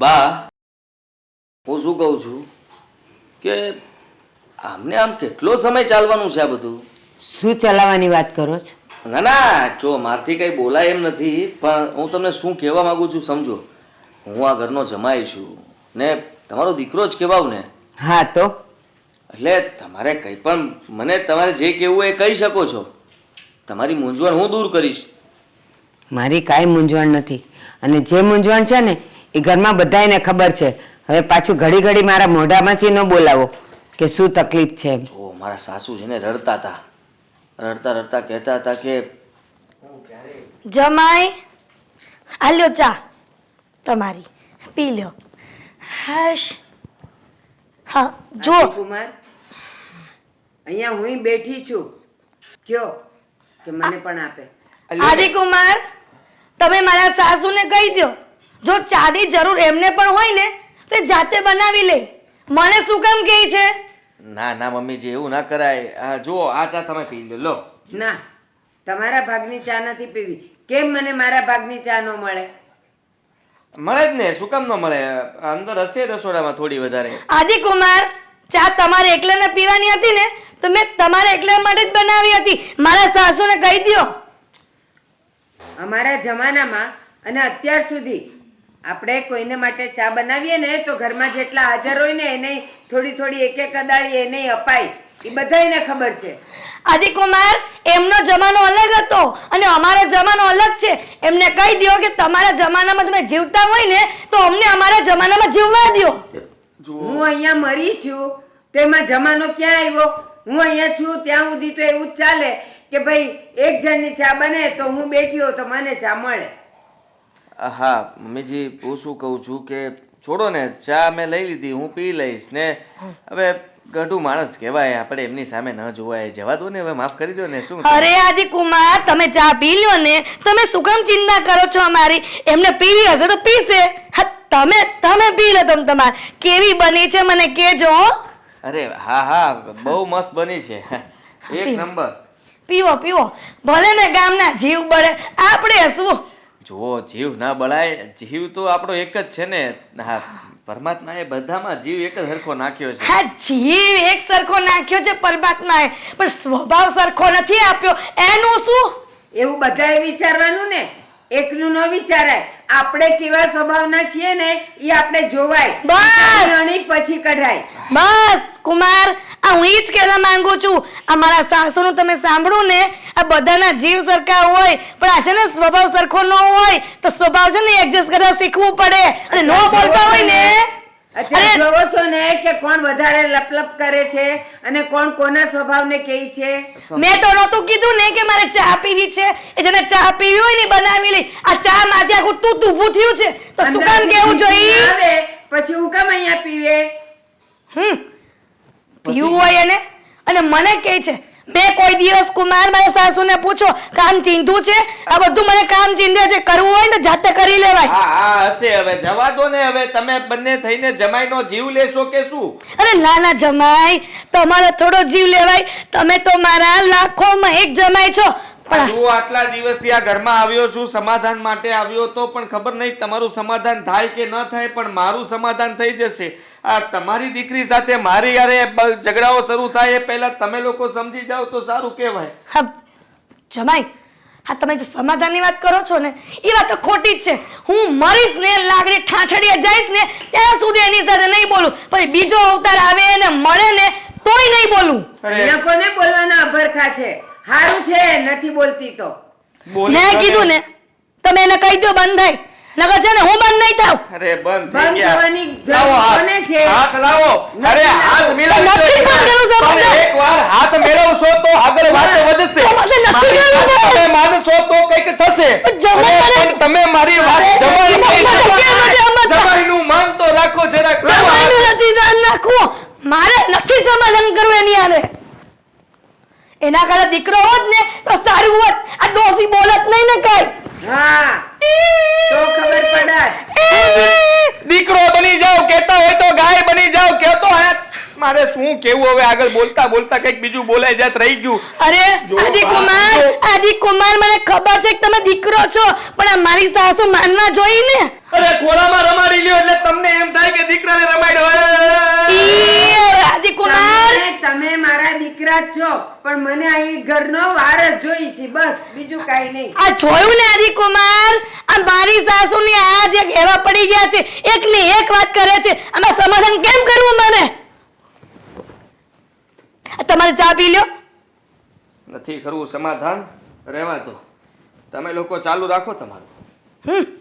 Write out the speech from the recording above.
બા હું શું કહું છું? કે આમને આમ કેટલો સમય ચાલવાનું છે આ બધું? શું ચલાવવાની વાત કરો છો? ના ના જો મારથી કંઈ બોલાય એમ નથી પણ હું તમને શું કહેવા માંગુ છું સમજો. હું આ ઘરનો જમાઈ છું. ને તમારો દીકરો જ કહેવાવ ને. હા તો? એટલે તમારે કંઈ પણ મને તમારે જે કહેવું એ કહી શકો છો. તમારી મૂંઝવણ હું દૂર કરીશ. મારી કાંઈ મૂંઝવણ નથી. અને જે મૂંઝવણ છે ને એ ઘરમાં બધાયને ખબર છે. હવે પાછું ઘડી ઘડી મારા મોઢામાંથી ન બોલાવો કે શું તકલીફ છે એમ. જો મારા સાસુ છે ને રડતા હતા. રડતા રડતા કહેતા હતા કે જમાઈ આલ્યો ચા તમારી પી લ્યો. હાશ. હા જો કુમાર અહીંયા હું બેઠી છું. કયો કે મને પણ આપે. આદિકુમાર તમે મારા સાસુને કહી દો જો ચાની જરૂર એમને પણ હોય ને તો જાતે બનાવી લે. મને શું કામ કહે છે? ના ના મમ્મીજી એવું ના કરાય. આ જુઓ આ ચા તમે પી લો લો. ના તમારા ભાગની ચા નથી પીવી. કેમ મને મારા ભાગની ચા ન મળે? મળે જ ને શું કામ ન મળે? અંદર હશે રસોડામાં થોડી વધારે. આદિકુમાર ચા તમારે એકલાને પીવાની હતી ને તો મેં તમારા એકલા માટે જ બનાવી હતી. મારા સાસુને કહી દો અમારા જમાનામાં અને અત્યાર સુધી આપણે કોઈને માટે ચા બનાવીએ ને તો ઘરમાં જેટલા હાજર હોય ને એને થોડી થોડી એક એક અદાળી એને અપાય. એ બધાને ખબર છે. આદિકુમાર એમનો જમાનો અલગ હતો અને અમારો જમાનો અલગ છે. એમને કહી દો કે તમારા જમાનામાં તમે જીવતા હોય ને તો અમને અમારા જમાનામાં જીવવા દો હું અહીંયા મરી છું તો એમાં જમાનો ક્યાં આવ્યો? હું અહીંયા છું ત્યાં સુધી તો એવું જ ચાલે કે ભાઈ એક જણની ચા બને તો હું બેઠી હોઉં તો મને ચા મળે. હા મમ્મીજી હું શું કહું છું કે છોડો ને ચા મેં લઈ લીધી હું પી લઈશ ને. હવે ગઢું માણસ કહેવાય આપણે એમની સામે ન જોવાય. જવા દો ને હવે માફ કરી દો ને શું અરે આદિકુમાર તમે ચા પી લ્યો ને તમે શું કામ ચિંતા કરો છો અમારી. એમને પીવી હશે તો પીશે. હા તમે તમે પી લો તમ તમારે. કેવી બની છે મને કેજો અરે હા હા બહુ મસ્ત બની છે. એક નંબર. પીવો પીવો. ભલે ને ગામના જીવ બળે આપણે હસવું. જુઓ જીવ ના બળાય જીવ તો આપણો એક જ છે ને. હા પરમાત્માએ બધામાં જીવ એક જ સરખો નાખ્યો છે. હા જીવ એક સરખો નાખ્યો છે પરમાત્માએ પણ સ્વભાવ સરખો નથી આપ્યો. એનું શું? એવું બધાએ વિચારવાનું ને. એકનું ન વિચારાય. આપણે કેવા સ્વભાવના છીએ ને એ આપણે જોવાય. બસ! પછી કઢાય. બસ કુમાર આ હું એ જ કહેવા માંગુ છું. આ મારા સાસુનું તમે સાંભળો ને આ બધાના જીવ સરખા હોય પણ આ છે ને સ્વભાવ સરખો ન હોય તો સ્વભાવ છે ને એડજસ્ટ કરવા શીખવું પડે. અને ન બોલતા હોય ને અત્યારે જોવો છો ને કે કોણ વધારે લપલપ કરે છે અને કોણ કોના સ્વભાવને કહે છે? મેં તો નહોતું કીધું ને કે મારે ચા પીવી છે. એ જેને ચા પીવી હોય ને બનાવી લે. આ ચા માથે આખું તું ઊભું થયું છે. તો શું કામ કેવું જોઈએ? પછી હું કામ અહીંયા પીવે? હમ પીવું હોય એને? અને મને કહે છે મેં કોઈ દિવસ કુમાર મારા સાસુને પૂછો કામ ચીંધું છે? આ બધું મને કામ ચીંધે છે કરવું હોય ને જાતે કરી લેવાય. હા હા હશે હવે જવા દો ને હવે તમે બંને થઈને જમાઈનો જીવ લેશો કે શું? અરે ના ના જમાઈ તમારો થોડો જીવ લેવાય. તમે તો મારા લાખોમાં એક જમાઈ છો. હું આટલા દિવસથી આ ઘરમાં આવ્યો છું સમાધાન માટે આવ્યો તો પણ ખબર નહીં તમારું સમાધાન થાય કે ન થાય પણ મારું સમાધાન થઈ જશે. આ તમારી દીકરી સાથે મારી યારે ઝઘડાઓ શરૂ થાય એ પહેલા તમે લોકો સમજી જાઓ તો સારું કહેવાય. હા જમાઈ હા તમે જે સમાધાનની વાત કરો છો ને એ વાત તો ખોટી જ છે. હું મરીશ ને લાગણી ઠાઠડીએ જઈશ ને ત્યાં સુધી એની સાથે નહીં બોલું. પછી બીજો અવતાર આવે ને મળે ને તોય નહીં બોલું. લોકોને કોને બોલવાના અભરખા છે. હારું છે નથી બોલતી તો. મેં કીધું ને તમે એને કહી દો બંધ થાય. નગર છે ને હું બંધ નહીં થાવ અરે બંધ બંધ થઈ ગયા. થવાની છે? હાથ લાવો. અરે હાથ મિલાવશો નથી. પણ એકવાર હાથ મેળવશો તો આગળ વાત વધશે. તમે માનશો તો કંઈક થશે. પણ જમાઈ તમે મારી વાત જમાઈ નું. મને તો રાખો જરાક. જમાઈને નથી રાખવું મારે નથી સમાધાન કરવું એની હારે. એના કારણે દીકરો હોત ને તો સારું હોત. આ ડોસી બોલત નહીં ને કઈ. હા તો ખબર પડત દીકરો બની જાવ કેતા હોય તો ગાય બની જાવ કેતો હે મારે શું કેવું હવે આગળ બોલતા બોલતા કંઈક બીજું બોલાય જાત રહી ગયું. અરે આદિ કુમાર. આદિ કુમાર મને ખબર છે કે તમે દીકરો છો પણ આ મારી સાસુ માનવા જોઈ ને. અરે ખોળામાં રમાડી લ્યો એટલે તમને એમ થાય કે દીકરાને રમાડ્યો ઈ, આદિ કુમાર તમે તમે મારા દીકરા જ છો પણ મને અહીં ઘરનો વાર જોઈ છે બસ બીજું કાંઈ નહીં. આ જોયું ને કુમાર આ મારી સાસુની આ જે ઘેરા પડી ગયા છે. એક ને એક વાત કરે છે. આમાં સમાધાન કેમ કરવું મને? આ તમારે ચા પી લ્યો નથી કરવું સમાધાન? રહેવા દો. તમે લોકો ચાલુ રાખો તમારું. હમ.